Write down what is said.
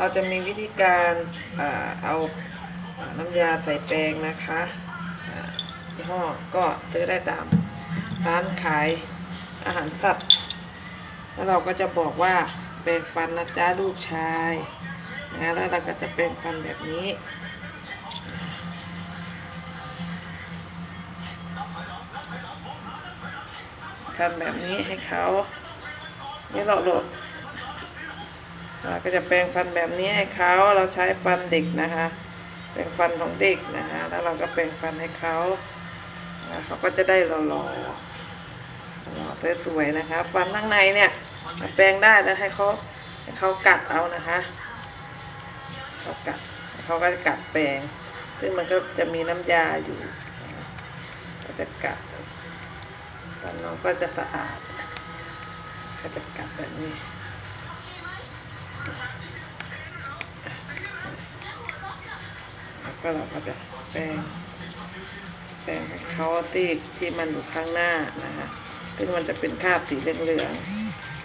เราจะมีวิธีการอเอาน้ำยาใส่แปรงนะคะอ่ายี่ห้อก็ซื้อได้ตามร้านขายอาหารสัตว์ แล้วเราก็จะบอกว่าแปรงฟันนะจ๊ะลูกชายนะแล้วเราก็จะแปรงฟันแบบนี้ทำแบบนี้ให้เขานี่เราโหลด เราก็จะแปรงฟันแบบนี้ให้เขาเราใช้ฟันเด็กนะคะ แปรงฟันของเด็กนะคะแล้วเราก็แปรงฟันให้เขาเขาก็จะได้หล่อๆหล่อสวยๆนะคะ ฟันข้างในเนี่ยแปรงได้แล้วให้เขาให้เขากัดเอานะคะเขากัดเขาก็จะกัดแปรงซึ่งมันก็จะมีน้ำยาอยู่ก็จะกัดฟันน้องก็จะสะอาดก็จะกัดแบบนี้ ก็เราก็จะแปรงแปรงเขาที่ที่มันอยู่ข้างหน้านะคะซึ่งมันจะเป็นคราบสีเหลืองๆ